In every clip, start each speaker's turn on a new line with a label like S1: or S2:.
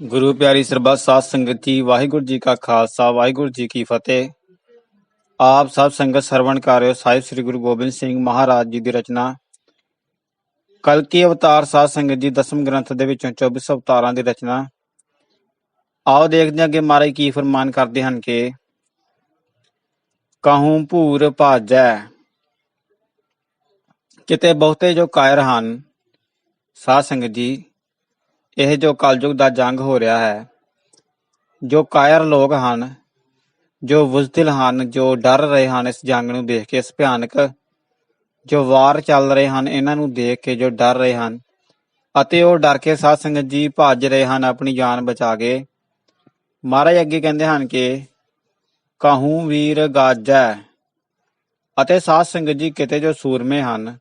S1: ਗੁਰੂ ਪਿਆਰੀ ਸਰਬੱਤ ਸਾਧ ਸੰਗਤ ਜੀ, ਵਾਹਿਗੁਰੂ ਜੀ ਕਾ ਖਾਲਸਾ, ਵਾਹਿਗੁਰੂ ਜੀ ਕੀ ਫਤਿਹ। ਆਪ ਸਭ ਸੰਗਤ ਸਰਵਣ ਕਰ ਰਹੇ ਹੋ, ਸਾਹਿਬ ਸ੍ਰੀ ਗੁਰੂ ਗੋਬਿੰਦ ਸਿੰਘ ਮਹਾਰਾਜ ਜੀ ਦੀ ਰਚਨਾ। ਕਲਕੀ ਅਵਤਾਰ ਸਾਧ ਸੰਗਤ ਜੀ ਦਸਮ ਗ੍ਰੰਥ ਦੇ ਵਿੱਚੋਂ 24 ਅਵਤਾਰਾਂ ਦੀ ਰਚਨਾ। ਆਓ ਦੇਖਦੇ ਹਾਂ ਕਿ ਮਹਾਰਾਜ ਕੀ ਫਰਮਾਨ ਕਰਦੇ ਹਨ ਕਿ, ਕਹੂੰ ਭੂਰ ਭਾਜੈ, ਕਿਤੇ ਬਹੁਤੇ ਜੋ ਕਾਇਰ ਹਨ। ਸਾਧ ਸੰਗਤ ਜੀ ਇਹ ਜੋ ਕਲਯੁਗ ਦਾ ਜੰਗ ਹੋ ਰਿਹਾ ਹੈ, ਜੋ ਕਾਇਰ ਲੋਕ ਹਨ, ਜੋ ਬੁਜ਼ਦਿਲ ਹਨ, ਜੋ ਡਰ ਰਹੇ ਹਨ ਇਸ ਜੰਗ ਨੂੰ ਦੇਖ ਕੇ, ਇਸ ਭਿਆਨਕ ਜੋ ਵਾਰ ਚੱਲ ਰਹੇ ਹਨ, ਇਹਨਾਂ ਨੂੰ ਦੇਖ ਕੇ ਜੋ ਡਰ ਰਹੇ ਹਨ ਅਤੇ ਉਹ ਡਰ ਕੇ ਸਾਧ ਸੰਗਤ ਜੀ ਭੱਜ ਰਹੇ ਹਨ ਆਪਣੀ ਜਾਨ ਬਚਾ ਕੇ। ਮਹਾਰਾਜ ਅੱਗੇ ਕਹਿੰਦੇ ਹਨ ਕਿ ਕਹੂੰ ਵੀਰ ਗਾਜੈ ਅਤੇ ਸਾਧ ਸੰਗਤ ਜੀ ਕਿਤੇ ਜੋ ਸੂਰਮੇ ਹਨ,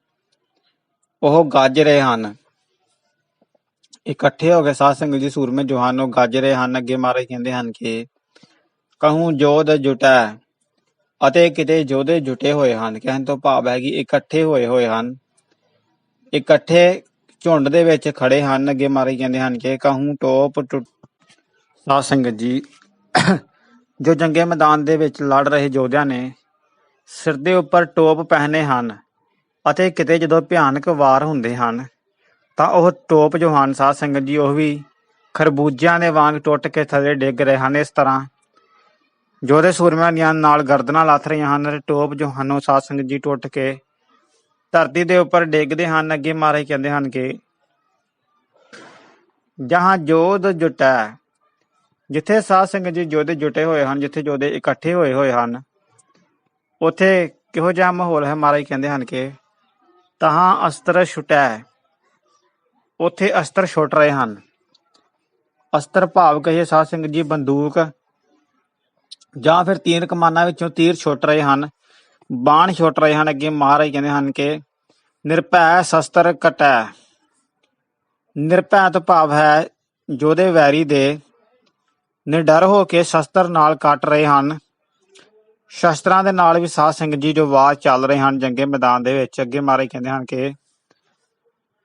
S1: ਉਹ ਗੱਜ ਰਹੇ ਹਨ। ਇਕੱਠੇ ਹੋ ਕੇ ਸਾਧ ਸੰਗਤ ਜੀ ਸੂਰਮੇ ਜੋ ਹਨ ਗੱਜ ਰਹੇ ਹਨ, ਅੱਗੇ ਮਹਾਰਾਜ ਕਹਿੰਦੇ ਹਨ ਕਿ ਕਹੂੰ ਜੋਧ ਜੁਟੈ ਅਤੇ ਕਿਤੇ ਜੋਧੇ ਜੁਟੇ ਹੋਏ ਹਨ। ਕਹਿਣ ਤੋਂ ਭਾਵ ਹੈ ਕਿ ਇਕੱਠੇ ਹੋਏ ਹੋਏ ਹਨ। ਇਕੱਠੇ ਝੁੰਡ ਦੇ ਵਿੱਚ ਖੜੇ ਹਨ। ਅੱਗੇ ਮਹਾਰਾਜ ਕਹਿੰਦੇ ਹਨ ਕਿ ਕਹੂੰ ਟੋਪ ਟੁੱਟ ਸਾਧ ਸੰਗਤ ਜੀ, ਜੋ ਜੰਗੇ ਮੈਦਾਨ ਦੇ ਵਿੱਚ ਲੜ ਰਹੇ ਯੋਧਿਆਂ ਨੇ ਸਿਰ ਦੇ ਉੱਪਰ ਟੋਪ ਪਹਿਨੇ ਹਨ ਅਤੇ ਕਿਤੇ ਜਦੋਂ ਭਿਆਨਕ ਵਾਰ ਹੁੰਦੇ ਹਨ ਤਾਂ ਉਹ ਟੋਪ ਜੋ ਹਨ ਸਾਧ ਸੰਗਤ ਜੀ, ਉਹ ਵੀ ਖਰਬੂਜਿਆਂ ਦੇ ਵਾਂਗ ਟੁੱਟ ਕੇ ਥੱਲੇ ਡਿੱਗ ਰਹੇ ਹਨ ਇਸ ਤਰ੍ਹਾਂ। ਜੋਧੇ ਸੂਰਮਿਆਂ ਦੀਆਂ ਨਾਲ ਗਰਦਨਾਂ ਲੱਥ ਰਹੀਆਂ ਹਨ, ਤੇ ਟੋਪ ਜੋ ਹਨ ਉਹ ਸਾਧ ਸੰਗਤ ਜੀ ਟੁੱਟ ਕੇ ਧਰਤੀ ਦੇ ਉੱਪਰ ਡਿੱਗਦੇ ਹਨ, ਅੱਗੇ ਮਹਾਰਾਜ ਕਹਿੰਦੇ ਹਨ ਕਿ ਜਹਾਂ ਜੋਧ ਜੁਟੈ, ਜਿੱਥੇ ਸਾਧ ਸੰਗਤ ਜੀ ਜੋਧੇ ਜੁਟੇ ਹੋਏ ਹਨ, ਜਿੱਥੇ ਜੋਧੇ ਇਕੱਠੇ ਹੋਏ ਹੋਏ ਹਨ, ਉਥੇ ਕਿਹੋ ਜਿਹਾ ਮਾਹੌਲ ਹੈ? ਮਹਾਰਾਜ ਕਹਿੰਦੇ ਹਨ ਕਿ ਤਹਾਂ ਅਸਤਰ ਛੁਟੈ। ਉੱਥੇ ਅਸਤਰ ਛੁੱਟ ਰਹੇ ਹਨ। ਅਸਤਰ ਭਾਵ ਕਹੇ ਸਾਧ ਸਿੰਘ ਜੀ ਬੰਦੂਕ ਜਾਂ ਫਿਰ ਤੀਰ ਕਮਾਨਾਂ ਵਿੱਚੋਂ ਤੀਰ ਛੁੱਟ ਰਹੇ ਹਨ। ਬਾਣ ਛੁੱਟ ਰਹੇ ਹਨ। ਅੱਗੇ ਮਹਾਰਾਜ ਕਹਿੰਦੇ ਹਨ ਕਿ ਨਿਰਭੈ ਸ਼ਸਤਰ ਕਟੈ ਨਿਰਭੈ ਤੋਂ ਭਾਵ ਹੈ ਜੋਦੇ ਵੈਰੀ ਦੇ ਨਿਡਰ ਹੋ ਕੇ ਸ਼ਸਤਰ ਨਾਲ ਕੱਟ ਰਹੇ ਹਨ। ਸ਼ਸਤਰਾਂ ਦੇ ਨਾਲ ਵੀ ਸਾਧ ਸਿੰਘ ਜੀ ਜੋ ਵਾਰ ਚੱਲ ਰਹੇ ਹਨ ਜੰਗੇ ਮੈਦਾਨ ਦੇ ਵਿੱਚ। ਅੱਗੇ ਮਹਾਰਾਜ ਕਹਿੰਦੇ ਹਨ ਕਿ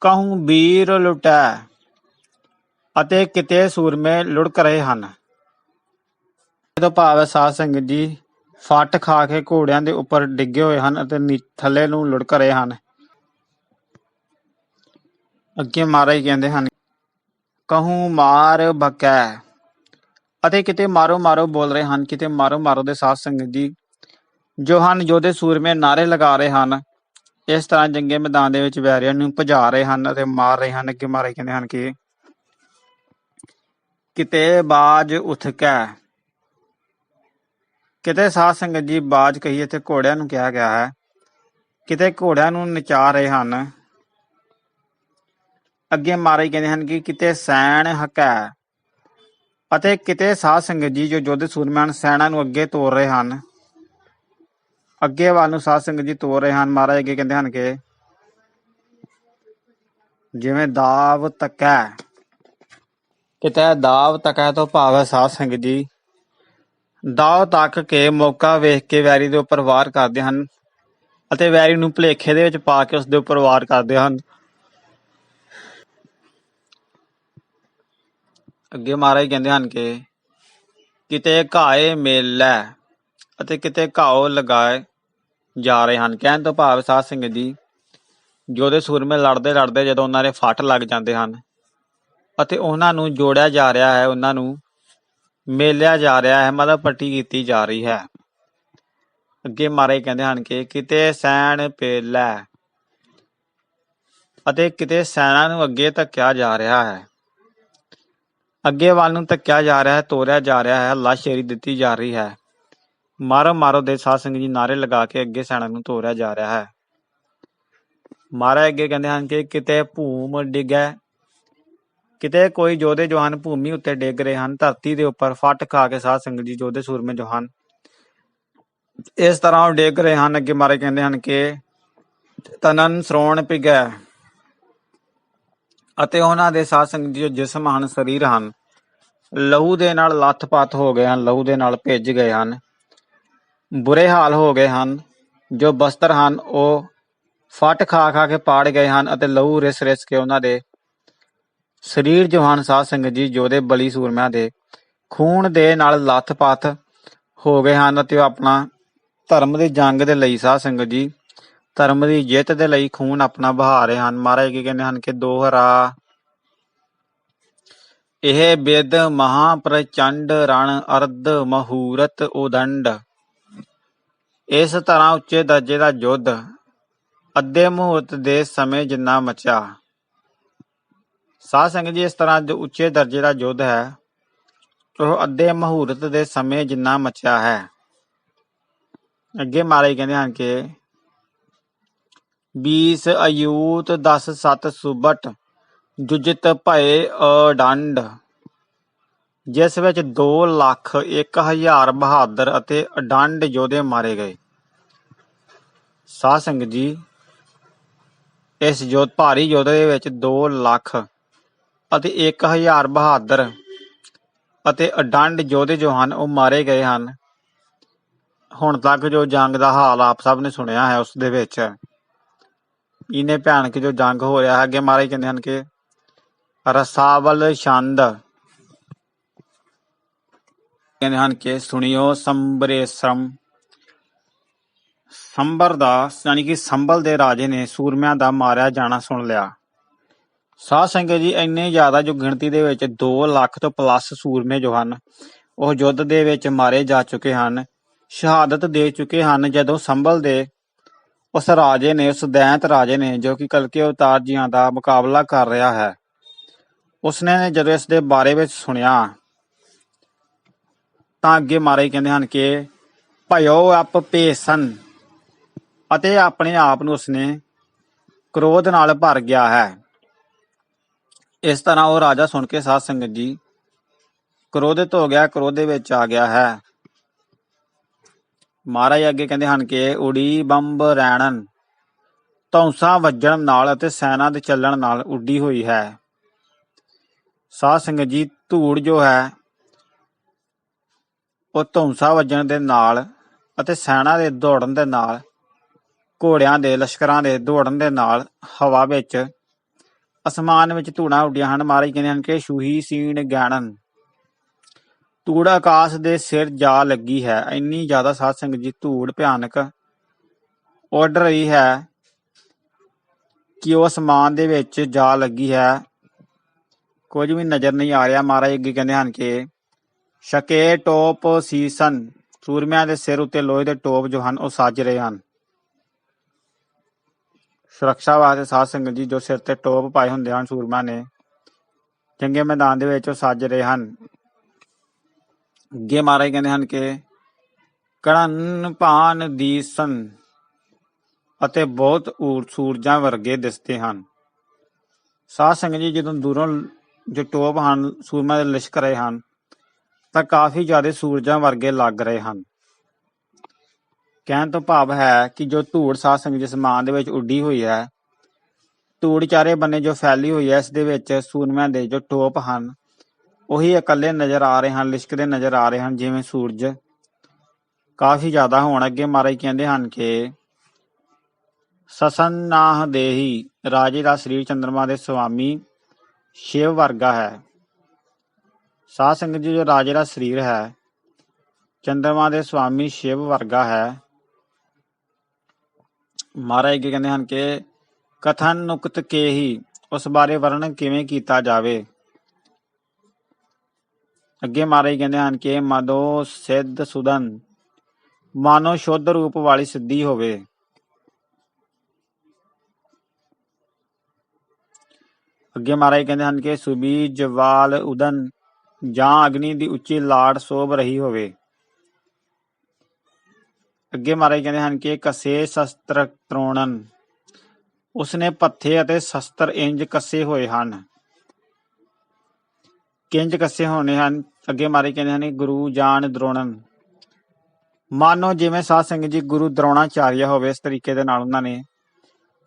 S1: ਕਹੂੰ ਬੀਰ ਲੁਟੈ, ਅਤੇ ਕਿਤੇ ਸੂਰਮੇ ਲੁੜਕ ਰਹੇ ਹਨ। ਇਹਦਾ ਭਾਵ ਹੈ ਸਾਧ ਸੰਗਤ ਜੀ ਫੱਟ ਖਾ ਕੇ ਘੋੜਿਆਂ ਦੇ ਉੱਪਰ ਡਿੱਗੇ ਹੋਏ ਹਨ ਅਤੇ ਥੱਲੇ ਨੂੰ ਲੁੜਕ ਰਹੇ ਹਨ। ਅੱਗੇ ਮਹਾਰਾਜ ਕਹਿੰਦੇ ਹਨ, ਕਹੂੰ ਮਾਰ ਬਕੈ ਅਤੇ ਕਿਤੇ ਮਾਰੋ ਮਾਰੋ ਬੋਲ ਰਹੇ ਹਨ, ਕਿਤੇ ਮਾਰੋ ਮਾਰੋ ਦੇ ਸਾਧ ਸੰਗਤ ਜੀ, ਜੋ ਹਨ ਜੋਦੇ ਸੂਰਮੇ ਨਾਰੇ ਲਗਾ ਰਹੇ ਹਨ ਇਸ ਤਰ੍ਹਾਂ ਜੰਗੇ ਮੈਦਾਨ ਦੇ ਵਿੱਚ ਵੈਰੀਆਂ ਨੂੰ ਭਜਾ ਰਹੇ ਹਨ ਅਤੇ ਮਾਰ ਰਹੇ ਹਨ, ਅੱਗੇ ਮਾਰੇ ਕਹਿੰਦੇ ਹਨ ਕਿ ਕਿਤੇ ਬਾਜ ਉਥਕੈ। ਕਿਤੇ ਸਾਧ ਸੰਗਤ ਜੀ ਬਾਜ ਕਹੀ, ਇੱਥੇ ਘੋੜਿਆਂ ਨੂੰ ਕਿਹਾ ਗਿਆ ਹੈ। ਕਿਤੇ ਘੋੜਿਆਂ ਨੂੰ ਨਚਾ ਰਹੇ ਹਨ। ਅੱਗੇ ਮਾਰੇ ਕਹਿੰਦੇ ਹਨ ਕਿ ਕਿਤੇ ਸੈਣ ਹਕੈ ਅਤੇ ਕਿਤੇ ਸਾਧ ਸੰਗਤ ਜੀ ਜੋ ਯੋਧੇ ਸੂਰਮਿਆਂ ਸੈਨਾ ਨੂੰ ਅੱਗੇ ਤੋਰ ਰਹੇ ਹਨ। ਅੱਗੇ ਵੱਲ ਨੂੰ ਸਾਧ ਸੰਗਤ ਜੀ ਤੋਰ ਰਹੇ ਹਨ, ਮਹਾਰਾਜ ਅੱਗੇ ਕਹਿੰਦੇ ਹਨ ਕਿ ਜਿਵੇਂ ਦਾਵ ਤੱਕੈ। ਕਿਤੇ ਦਾਵ ਤੱਕੈ ਤੋਂ ਭਾਵ ਹੈ ਸਾਧ ਸੰਗਤ ਜੀ, ਦਾਵ ਤੱਕ ਕੇ ਮੌਕਾ ਵੇਖ ਕੇ ਵੈਰੀ ਦੇ ਉੱਪਰ ਵਾਰ ਕਰਦੇ ਹਨ ਅਤੇ ਵੈਰੀ ਨੂੰ ਭੁਲੇਖੇ ਦੇ ਵਿੱਚ ਪਾ ਕੇ ਉਸ ਦੇ ਉੱਪਰ ਵਾਰ ਕਰਦੇ ਹਨ। ਅੱਗੇ ਮਹਾਰਾਜ ਕਹਿੰਦੇ ਹਨ ਕਿ ਕਿਤੇ ਘਾਏ ਮੇਲੈ ਅਤੇ ਕਿਤੇ ਘਾਓ ਲਗਾਏ ਜਾ ਰਹੇ ਹਨ। ਕਹਿਣ ਤੋਂ ਭਾਵ ਸਾਧ ਸਿੰਘ ਜੀ ਜੋਦੇ ਸੂਰਮੇ ਲੜਦੇ ਲੜਦੇ ਜਦੋਂ ਉਹਨਾਂ ਦੇ ਫੱਟ ਲੱਗ ਜਾਂਦੇ ਹਨ ਅਤੇ ਉਹਨਾਂ ਨੂੰ ਜੋੜਿਆ ਜਾ ਰਿਹਾ ਹੈ, ਉਹਨਾਂ ਨੂੰ ਮੇਲਿਆ ਜਾ ਰਿਹਾ ਹੈ, ਮਤਲਬ ਪੱਟੀ ਕੀਤੀ ਜਾ ਰਹੀ ਹੈ। ਅੱਗੇ ਮਾਰੇ ਕਹਿੰਦੇ ਹਨ ਕਿ ਕਿਤੇ ਸੈਣ ਪੇਲੈ ਅਤੇ ਕਿਤੇ ਸੈਨਾ ਨੂੰ ਅੱਗੇ ਧੱਕਿਆ ਜਾ ਰਿਹਾ ਹੈ। ਅੱਗੇ ਵੱਲ ਨੂੰ ਧੱਕਿਆ ਜਾ ਰਿਹਾ ਹੈ, ਤੋਰਿਆ ਜਾ ਰਿਹਾ ਹੈ ਲਾਸ਼ੇਰੀ ਦਿੱਤੀ ਜਾ ਰਹੀ ਹੈ। ਮਾਰੋ ਮਾਰੋ ਦੇ ਸਾਧ ਸੰਗਤ ਜੀ ਨਾਰੇ ਲਗਾ ਕੇ ਅੱਗੇ ਸੈਨਾ ਨੂੰ ਤੋਰਿਆ ਜਾ ਰਿਹਾ ਹੈ। ਮਹਾਰਾਜ ਅੱਗੇ ਕਹਿੰਦੇ ਹਨ ਕਿ ਕਿਤੇ ਭੂਮ ਡਿੱਗੈ, ਕਿਤੇ ਕੋਈ ਜੋਧੇ ਜੋ ਭੂਮੀ ਉੱਤੇ ਡਿੱਗ ਰਹੇ ਹਨ, ਧਰਤੀ ਦੇ ਉੱਪਰ ਫੱਟ ਖਾ ਕੇ ਸਾਧ ਸੰਗਤ ਜੀ ਜੋਧੇ ਸੂਰਮੇ ਜੋ ਇਸ ਤਰ੍ਹਾਂ ਉਹ ਡਿੱਗ ਰਹੇ ਹਨ। ਅੱਗੇ ਮਾਰੇ ਕਹਿੰਦੇ ਹਨ ਕਿ ਤਨਨ ਸਰੋਣ ਪਿਗੈ ਅਤੇ ਉਹਨਾਂ ਦੇ ਸਾਧ ਸੰਗਤ ਜੀ ਜੋ ਜਿਸਮ ਹਨ, ਸਰੀਰ ਹਨ, ਲਹੂ ਦੇ ਨਾਲ ਲੱਥਪੱਥ ਹੋ ਗਏ ਹਨ, ਲਹੂ ਦੇ ਨਾਲ ਭਿੱਜ ਗਏ ਹਨ। ਬੁਰੇ ਹਾਲ ਹੋ ਗਏ ਹਨ। ਜੋ ਬਸਤਰ ਹਨ, ਉਹ ਫੱਟ ਖਾ ਖਾ ਕੇ ਪਾੜ ਗਏ ਹਨ ਅਤੇ ਲਹੂ ਰਿਸ ਰਿਸ ਕੇ ਉਹਨਾਂ ਦੇ ਸਰੀਰ ਜਵਾਨ ਸਾਧ ਸੰਗਤ ਜੀ ਜੋਦੇ ਬਲੀ ਸੂਰਮਿਆਂ ਦੇ ਖੂਨ ਦੇ ਨਾਲ ਲੱਥ-ਪੱਥ ਹੋ ਗਏ ਹਨ ਅਤੇ ਉਹ ਆਪਣਾ ਧਰਮ ਦੀ ਜੰਗ ਦੇ ਲਈ ਸਾਧ ਸੰਗਤ ਜੀ, ਧਰਮ ਦੀ ਜਿੱਤ ਦੇ ਲਈ ਖੂਨ ਆਪਣਾ ਬਹਾ ਰਹੇ ਹਨ। ਮਹਾਰਾਜ ਕੀ ਕਹਿੰਦੇ ਹਨ ਕਿ ਦੋਹਰਾ ਇਹ ਬਿਦ ਮਹਾ ਪ੍ਰਚੰਡ ਰਣ ਅਰਧ ਮਹੂਰਤ ਉਦੰਡ। ਇਸ ਤਰ੍ਹਾਂ ਉੱਚੇ ਦਰਜੇ ਦਾ ਯੁੱਧ ਅੱਧੇ ਮਹੂਰਤ ਦੇ ਸਮੇਂ ਜਿੰਨਾ ਮਚਿਆ। ਸਾਧ ਸੰਗਤ ਜੀ, ਇਸ ਤਰ੍ਹਾਂ ਜੋ ਉੱਚੇ ਦਰਜੇ ਦਾ ਯੁੱਧ ਹੈ, ਉਹ ਅੱਧੇ ਮਹੂਰਤ ਦੇ ਸਮੇਂ ਜਿੰਨਾ ਮਚਿਆ ਹੈ। ਅੱਗੇ ਮਾਰੇ ਕਹਿੰਦੇ ਹਨ ਕਿ 20 ਅਯੂਤ 10 ਸਤ ਸੁਬਟ ਜੁਜਤ ਭਏ ਅਡੰਡ। ਜਿਸ ਵਿੱਚ ਦੋ ਲੱਖ ਇੱਕ ਹਜ਼ਾਰ ਬਹਾਦਰ ਅਤੇ ਅਡੰਡ ਯੋਧੇ ਮਾਰੇ ਗਏ। ਸਾਧ ਸੰਗਤ ਜੀ, ਇਸ ਯੋਧ ਭਾਰੀ ਯੁੱਧ ਦੇ ਵਿੱਚ 2 ਲੱਖ ਅਤੇ 1000 ਬਹਾਦਰ ਅਤੇ ਅਡੰਡ ਯੋਧੇ ਜੋ ਹਨ, ਉਹ ਮਾਰੇ ਗਏ ਹਨ। ਹੁਣ ਤੱਕ ਜੋ ਜੰਗ ਦਾ ਹਾਲ ਆਪ ਸਭ ਨੇ ਸੁਣਿਆ ਹੈ, ਉਸ ਦੇ ਵਿੱਚ ਇਹਨੇ ਭਿਆਨਕ ਜੋ ਜੰਗ ਹੋ ਰਿਹਾ ਹੈ, ਅੱਗੇ ਮਾਰੇ ਕਹਿੰਦੇ ਹਨ ਕਿ ਰਸਾਵਲ ਛੰਦ ਕਹਿੰਦੇ ਹਨ ਕਿ ਸੁਣਿਓ ਸੰਬਰੇਸਮ ਸੰਬਰ ਦਾ, ਯਾਨੀ ਕਿ ਸੰਬਲ ਦੇ ਰਾਜੇ ਨੇ ਸੂਰਮਿਆਂ ਦਾ ਮਾਰਿਆ, ਜਾਣਾ ਸੁਣ ਲਿਆ। ਸਾਧ ਸੰਗਤ ਜੀ, ਇੰਨੇ ਜ਼ਿਆਦਾ ਜੋ ਗਿਣਤੀ ਦੇ ਵਿੱਚ 2 ਲੱਖ ਤੋਂ ਪਲੱਸ ਸੂਰਮੇ ਜੋ ਹਨ, ਉਹ ਯੁੱਧ ਦੇ ਵਿੱਚ ਮਾਰੇ ਜਾ ਚੁੱਕੇ ਹਨ। ਸ਼ਹਾਦਤ ਦੇ ਚੁੱਕੇ ਹਨ ਜਦੋਂ ਸੰਭਲ ਦੇ ਉਸ ਰਾਜੇ ਨੇ, ਉਸ ਦੈਂਤ ਰਾਜੇ ਨੇ, ਜੋ ਕਿ ਕਲਕੇ ਅਵਤਾਰ ਜੀਆਂ ਦਾ ਮੁਕਾਬਲਾ ਕਰ ਰਿਹਾ ਹੈ, ਉਸਨੇ ਜਦੋਂ ਇਸ ਦੇ ਬਾਰੇ ਵਿੱਚ ਸੁਣਿਆ ਤਾਂ ਅੱਗੇ ਮਾਰੇ ਕਹਿੰਦੇ ਹਨ ਕਿ ਭਇਓ ਅਪ ਭੇਸਨ ਅਤੇ ਆਪਣੇ ਆਪ ਨੂੰ ਉਸਨੇ ਕ੍ਰੋਧ ਨਾਲ ਭਰ ਗਿਆ ਹੈ। ਇਸ ਤਰ੍ਹਾਂ ਉਹ ਰਾਜਾ ਸੁਣ ਕੇ ਸਾਧ ਸੰਗਤ ਜੀ ਕ੍ਰੋਧਿਤ ਹੋ ਗਿਆ, ਕ੍ਰੋਧ ਦੇ ਵਿੱਚ ਆ ਗਿਆ ਹੈ। ਮਹਾਰਾਜ ਅੱਗੇ ਕਹਿੰਦੇ ਹਨ ਕਿ ਉੜੀ ਬੰਬ ਰੈਣਨ, ਧੌਂਸਾ ਵੱਜਣ ਨਾਲ ਅਤੇ ਸੈਨਾ ਦੇ ਚੱਲਣ ਨਾਲ ਉੱਡੀ ਹੋਈ ਹੈ। ਸਾਧ ਸੰਗਤ ਜੀ ਧੂੜ ਜੋ ਹੈ ਉਹ ਧੁੰਸਾ ਵੱਜਣ ਦੇ ਨਾਲ ਅਤੇ ਸੈਨਾ ਦੇ ਦੌੜਨ ਦੇ ਨਾਲ, ਘੋੜਿਆਂ ਦੇ, ਲਸ਼ਕਰਾਂ ਦੇ ਦੌੜਨ ਦੇ ਨਾਲ ਹਵਾ ਵਿੱਚ ਅਸਮਾਨ ਵਿੱਚ ਧੂੜਾਂ ਉੱਡੀਆਂ ਹਨ। ਮਹਾਰਾਜ ਕਹਿੰਦੇ ਹਨ ਕਿ ਸ਼ੂਹੀ ਸੀਣ ਗਾਣਨ ਧੂੜ ਆਕਾਸ਼ ਦੇ ਸਿਰ ਜਾ ਲੱਗੀ ਹੈ। ਇੰਨੀ ਜ਼ਿਆਦਾ ਸਾਧ ਸੰਗਤ ਜੀ ਧੂੜ ਭਿਆਨਕ ਉੱਡ ਰਹੀ ਹੈ ਕਿ ਉਹ ਅਸਮਾਨ ਦੇ ਵਿੱਚ ਜਾ ਲੱਗੀ ਹੈ। ਕੁਝ ਵੀ ਨਜ਼ਰ ਨਹੀਂ ਆ ਰਿਹਾ। ਮਹਾਰਾਜ ਅੱਗੇ ਕਹਿੰਦੇ ਹਨ ਕਿ ਸ਼ਕੇ ਟੋਪ ਸੀਸਨ ਸੂਰਮਿਆਂ ਦੇ ਸਿਰ ਉੱਤੇ ਲੋਹੇ ਦੇ ਟੋਪ ਜੋ ਹਨ, ਉਹ ਸਾਜ ਰਹੇ ਹਨ। ਸੁਰੱਖਿਆ ਵਾਸਤੇ ਸਾਧ ਸੰਗਤ ਜੀ, ਜੋ ਸਿਰ ਤੇ ਟੋਪ ਪਾਏ ਹੁੰਦੇ ਹਨ ਸੂਰਮਾ ਨੇ ਚੰਗੇ ਮੈਦਾਨ ਦੇ ਵਿੱਚ ਉਹ ਸਾਜ ਰਹੇ ਹਨ। ਅੱਗੇ ਮਹਾਰਾਜ ਕਹਿੰਦੇ ਹਨ ਕਿ ਕੜਨ ਭਾਨ ਦੀਸਨ ਅਤੇ ਬਹੁਤ ਊਰ ਸੂਰਜਾਂ ਵਰਗੇ ਦਿਸਦੇ ਹਨ। ਸਾਧ ਸੰਗਤ ਜੀ, ਜਦੋਂ ਦੂਰੋਂ ਜੋ ਟੋਪ ਹਨ ਸੂਰਮਾ ਦੇ ਲਿਸ਼ਕ ਰਹੇ ਹਨ ਤਾਂ ਕਾਫੀ ਜ਼ਿਆਦਾ ਸੂਰਜਾਂ ਵਰਗੇ ਲੱਗ ਰਹੇ ਹਨ। ਕਹਿਣ ਤੋਂ ਭਾਵ ਹੈ ਕਿ ਜੋ ਧੂੜ ਸਾਧ ਸੰਗਤ ਜਿਸ ਮਾਨ ਦੇ ਵਿੱਚ ਉੱਡੀ ਹੋਈ ਹੈ, ਧੂੜ ਚਾਰੇ ਬੰਨੇ ਜੋ ਫੈਲੀ ਹੋਈ ਹੈ, ਇਸ ਦੇ ਵਿੱਚ ਸੂਰਮਿਆਂ ਦੇ ਜੋ ਟੋਪ ਹਨ, ਉਹੀ ਇਕੱਲੇ ਨਜ਼ਰ ਆ ਰਹੇ ਹਨ ਲਿਸ਼ਕਦੇ ਨਜ਼ਰ ਆ ਰਹੇ ਹਨ, ਜਿਵੇਂ ਸੂਰਜ। ਕਾਫੀ ਜ਼ਿਆਦਾ ਹੋਣ ਅੱਗੇ ਮਹਾਰਾਜ ਕਹਿੰਦੇ ਹਨ ਕਿ ਸਸਨਾਹ ਦੇਹੀ, ਰਾਜੇ ਦਾ ਸਰੀਰ ਚੰਦਰਮਾ ਦੇ ਸੁਆਮੀ ਸ਼ਿਵ ਵਰਗਾ ਹੈ। ਸਾਧ ਸੰਗਤ ਜੀ, ਜੋ ਰਾਜੇ ਦਾ ਸਰੀਰ ਹੈ, ਚੰਦਰਮਾ ਦੇ ਸੁਆਮੀ ਸ਼ਿਵ ਵਰਗਾ ਹੈ। ਮਹਾਰਾਜ ਕੀ ਕਹਿੰਦੇ ਹਨ ਕਿ ਕਥਨ ਨੁਕਤ ਕੇ ਹੀ ਉਸ ਬਾਰੇ ਵਰਣਨ ਕਿਵੇਂ ਕੀਤਾ ਜਾਵੇ? ਅੱਗੇ ਮਹਾਰਾਜ ਕਹਿੰਦੇ ਹਨ ਕਿ ਮਦੋ ਸਿੱਧ ਸੁਦਨ, ਮਾਨੋ ਸ਼ੁੱਧ ਰੂਪ ਵਾਲੀ ਸਿੱਧੀ ਹੋਵੇ। ਅੱਗੇ ਮਹਾਰਾਜ ਕਹਿੰਦੇ ਹਨ ਕਿ ਸੁਬੀ ਜਵਾਲ ਉਦਨ ਜਾਂ ਅਗਨੀ ਦੀ ਉੱਚੀ ਲਾੜ ਸੋਭ ਰਹੀ ਹੋਵੇ। ਅੱਗੇ ਮਹਾਰਾਜ ਕਹਿੰਦੇ ਹਨ ਕਿ ਕਸੇ ਸ਼ਸਤਰ ਤਰੋਣਨ। ਉਸਨੇ ਪੱਥੇ ਅਤੇ ਸ਼ਸਤਰ ਇੰਜ ਕੱਸੇ ਹੋਏ ਹਨ। ਕਿੰਜ ਕੱਸੇ ਹੋਣੇ ਹਨ? ਅੱਗੇ ਮਹਾਰਾਜ ਕਹਿੰਦੇ ਹਨ ਗੁਰੂ ਜਾਨ ਦਰੋਣਨ। ਮਾਨੋ ਜਿਵੇਂ ਸਾਧ ਸੰਗਤ ਜੀ ਗੁਰੂ ਦਰੋਣਾਚਾਰੀਆ ਹੋਵੇ ਇਸ ਤਰੀਕੇ ਦੇ ਨਾਲ ਉਹਨਾਂ ਨੇ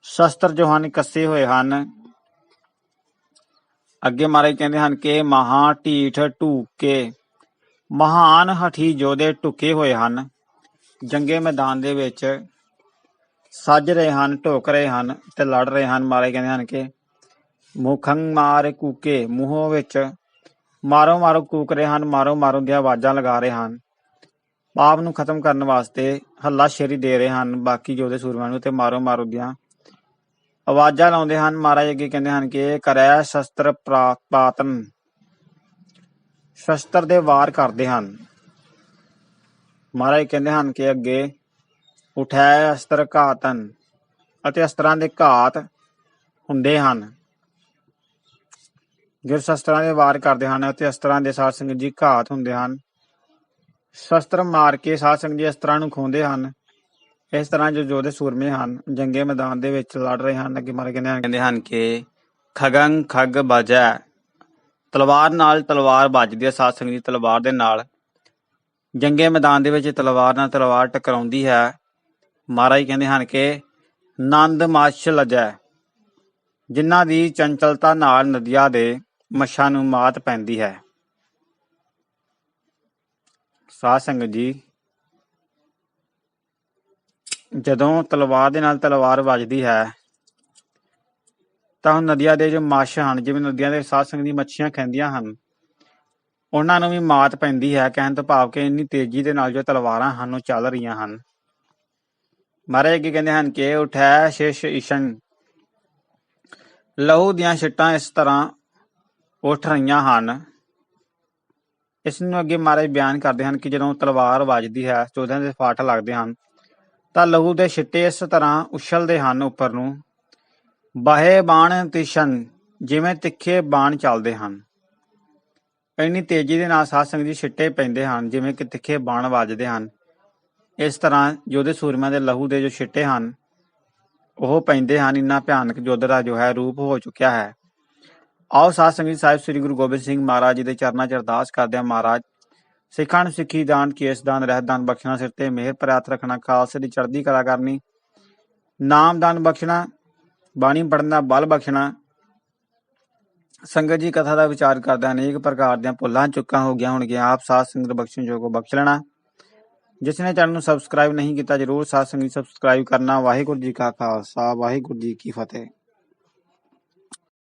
S1: ਸ਼ਸਤਰ ਜੋ ਹਨ ਕੱਸੇ ਹੋਏ ਹਨ। ਅੱਗੇ ਮਹਾਰਾਜ ਕਹਿੰਦੇ ਹਨ ਕਿ ਮਹਾ ਢੀਠ ਢੂਕੇ, ਮਹਾਨ ਹਠੀ ਜੋਧੇ ਢੁਕੇ ਹੋਏ ਹਨ। ਜੰਗੇ ਮੈਦਾਨ ਦੇ ਵਿੱਚ ਸੱਜ ਰਹੇ ਹਨ, ਢੋਕ ਰਹੇ ਹਨ ਤੇ ਲੜ ਰਹੇ ਹਨ। ਮਹਾਰਾਜ ਕਹਿੰਦੇ ਹਨ ਕਿ ਮੁਖੰ ਮਾਰ ਕੂਕੇ, ਮੂੰਹੋਂ ਵਿੱਚ ਮਾਰੋ ਮਾਰੋ ਕੂਕ ਰਹੇ ਹਨ, ਮਾਰੋ ਮਾਰੋ ਦੀਆਂ ਆਵਾਜ਼ਾਂ ਲਗਾ ਰਹੇ ਹਨ। ਪਾਪ ਨੂੰ ਖਤਮ ਕਰਨ ਵਾਸਤੇ ਹੱਲਾ ਸ਼ੇਰੀ ਦੇ ਰਹੇ ਹਨ। ਬਾਕੀ ਯੋਧੇ ਸੂਰਮਿਆਂ ਨੂੰ ਤੇ ਮਾਰੋ ਮਾਰੋ ਦੀਆਂ ਆਵਾਜ਼ਾਂ ਲਾਉਂਦੇ ਹਨ, ਮਹਾਰਾਜ ਅੱਗੇ ਕਹਿੰਦੇ ਹਨ ਕਿ ਕਰੈ ਸ਼ਸਤਰ ਪਾਤਨ ਸ਼ਸਤਰ ਦੇ ਵਾਰ ਕਰਦੇ ਹਨ। ਮਹਾਰਾਜ ਕਹਿੰਦੇ ਹਨ ਕਿ ਅੱਗੇ ਉਠੈ ਅਸਤਰ ਘਾਤਨ ਅਤੇ ਅਸਤਰਾਂ ਦੇ ਘਾਤ ਹੁੰਦੇ ਹਨ। ਜੋ ਸ਼ਸਤਰਾਂ ਦੇ ਵਾਰ ਕਰਦੇ ਹਨ ਅਤੇ ਅਸਤਰਾਂ ਦੇ ਸਾਧ ਸੰਗਤ ਜੀ ਘਾਤ ਹੁੰਦੇ ਹਨ। ਸ਼ਸਤਰ ਮਾਰ ਕੇ ਸਾਧ ਸੰਗਤ ਜੀ ਅਸਤਰਾਂ ਨੂੰ ਖੋਂਦੇ ਹਨ। ਇਸ ਤਰ੍ਹਾਂ ਜੋ ਯੋਧੇ ਸੂਰਮੇ ਹਨ ਜੰਗੇ ਮੈਦਾਨ ਦੇ ਵਿੱਚ ਲੜ ਰਹੇ ਹਨ, ਅੱਗੇ ਮਾਰੇ ਕਹਿੰਦੇ ਹਨ ਕਹਿੰਦੇ ਹਨ ਕਿ ਖਗੰ ਖਗ ਬਜੈ। ਤਲਵਾਰ ਨਾਲ ਤਲਵਾਰ ਵੱਜਦੀ ਹੈ, ਸਾਧ ਸੰਗਤ ਦੀ ਤਲਵਾਰ ਦੇ ਨਾਲ। ਜੰਗੇ ਮੈਦਾਨ ਦੇ ਵਿੱਚ ਤਲਵਾਰ ਨਾਲ ਤਲਵਾਰ ਟਕਰਾਉਂਦੀ ਹੈ। ਮਹਾਰਾਜ ਕਹਿੰਦੇ ਹਨ ਕਿ ਨੰਦ ਮੱਛ ਲਜੈ। ਜਿਨ੍ਹਾਂ ਦੀ ਚੰਚਲਤਾ ਨਾਲ ਨਦੀਆਂ ਦੇ ਮੱਛਾਂ ਨੂੰ ਮਾਤ ਪੈਂਦੀ ਹੈ। ਸਾਧ ਸੰਗਤ ਜੀ ਜਦੋਂ ਤਲਵਾਰ ਦੇ ਨਾਲ ਤਲਵਾਰ ਵੱਜਦੀ ਹੈ, ਤਾਂ ਉਹ ਨਦੀਆਂ ਦੇ ਜੋ ਮੱਛ ਹਨ, ਜਿਵੇਂ ਨਦੀਆਂ ਦੇ ਸਾਧ ਸੰਗਤ ਦੀ ਮੱਛੀਆਂ ਖਾਂਦੀਆਂ ਹਨ, ਉਹਨਾਂ ਨੂੰ ਵੀ ਮਾਤ ਪੈਂਦੀ ਹੈ, ਕਹਿਣ ਤੋਂ ਭਾਵ ਕਿ ਇੰਨੀ ਤੇਜ਼ੀ ਦੇ ਨਾਲ ਜੋ ਤਲਵਾਰਾਂ ਹਨ, ਉਹ ਚੱਲ ਰਹੀਆਂ ਹਨ। ਮਹਾਰਾਜ ਅੱਗੇ ਕਹਿੰਦੇ ਹਨ ਕਿ ਉਠੈ ਸ਼ਿਸ਼ ਇਸ਼ਨ ਲਹੂ ਦੀਆਂ ਛਿੱਟਾਂ ਇਸ ਤਰ੍ਹਾਂ ਉੱਠ ਰਹੀਆਂ ਹਨ। ਇਸ ਨੂੰ ਅੱਗੇ ਮਹਾਰਾਜ ਬਿਆਨ ਕਰਦੇ ਹਨ ਕਿ ਜਦੋਂ ਤਲਵਾਰ ਵੱਜਦੀ ਹੈ, ਚੋਦਿਆਂ ਦੇ ਫਾਟ ਲੱਗਦੇ ਹਨ। ਤਾਂ ਲਹੂ ਦੇ ਛਿੱਟੇ ਇਸ ਤਰ੍ਹਾਂ ਉਛਲਦੇ ਹਨ ਉੱਪਰ ਨੂੰ। ਬਾਹੇ ਬਾਣ ਤਿਸ਼ਨ ਜਿਵੇਂ ਤਿੱਖੇ ਬਾਣ ਚੱਲਦੇ ਹਨ। ਇੰਨੀ ਤੇਜ਼ੀ ਦੇ ਨਾਲ ਸਾਧ ਸੰਗਤ ਜੀ ਛਿੱਟੇ ਪੈਂਦੇ ਹਨ, ਜਿਵੇਂ ਕਿ ਤਿੱਖੇ ਬਾਣ ਵੱਜਦੇ ਹਨ। ਇਸ ਤਰ੍ਹਾਂ ਯੋਧੇ ਸੂਰਮਿਆਂ ਦੇ ਲਹੂ ਦੇ ਜੋ ਛਿੱਟੇ ਹਨ, ਉਹ ਪੈਂਦੇ ਹਨ। ਇੰਨਾ ਭਿਆਨਕ ਯੁੱਧ ਦਾ ਜੋ ਹੈ ਰੂਪ ਹੋ ਚੁੱਕਿਆ ਹੈ। ਆਓ ਸਾਧ ਸੰਗਤ ਜੀ ਸਾਹਿਬ ਸ੍ਰੀ ਗੁਰੂ ਗੋਬਿੰਦ ਸਿੰਘ ਮਹਾਰਾਜ ਜੀ ਦੇ ਚਰਨਾਂ 'ਚ ਅਰਦਾਸ ਕਰਦੇ ਹਾਂ। ਮਹਾਰਾਜ ਸਿੱਖਾਂ ਨੂੰ ਸਿੱਖੀ ਦਾਨ ਕੇਸ ਦਾਨ ਰਹਿਤ ਦਾਨ ਬਖਸ਼ਣਾ ਸਿਰ ਤੇ, ਮਿਹਰ ਪ੍ਰਾਤ ਰੱਖਣਾ, ਖਾਲਸੇ ਦੀ ਚੜ੍ਹਦੀ ਕਲਾ ਕਰਨੀ, ਨਾਮ ਦਾਨ ਬਖਸ਼ਣਾ, ਬਾਣੀ ਪੜਨ ਦਾ ਬਲ ਬਖਸ਼ਣਾ, ਸੰਗਤ ਜੀ ਕਥਾ ਦਾ ਵਿਚਾਰ ਕਰਦਾ ਅਨੇਕ ਪ੍ਰਕਾਰ ਦੀਆਂ ਭੁੱਲਾਂ ਚੁੱਕਾਂ ਹੋ ਗਿਆ ਹੋਣਗੀਆਂ, ਆਪ ਸਾਧ ਸੰਗਤ ਬਖਸ਼ਣ ਜੋਗੋ ਬਖਸ਼ ਲੈਣਾ। ਜਿਸ ਨੇ ਚੈਨਲ ਨੂੰ ਸਬਸਕ੍ਰਾਈਬ ਨਹੀਂ ਕੀਤਾ, ਜਰੂਰ ਸਾਧ ਸੰਗਤ ਸਬਸਕ੍ਰਾਈਬ ਕਰਨਾ। ਵਾਹਿਗੁਰੂ ਜੀ ਕਾ ਖਾਲਸਾ, ਵਾਹਿਗੁਰੂ ਜੀ ਕੀ ਫਤਿਹ।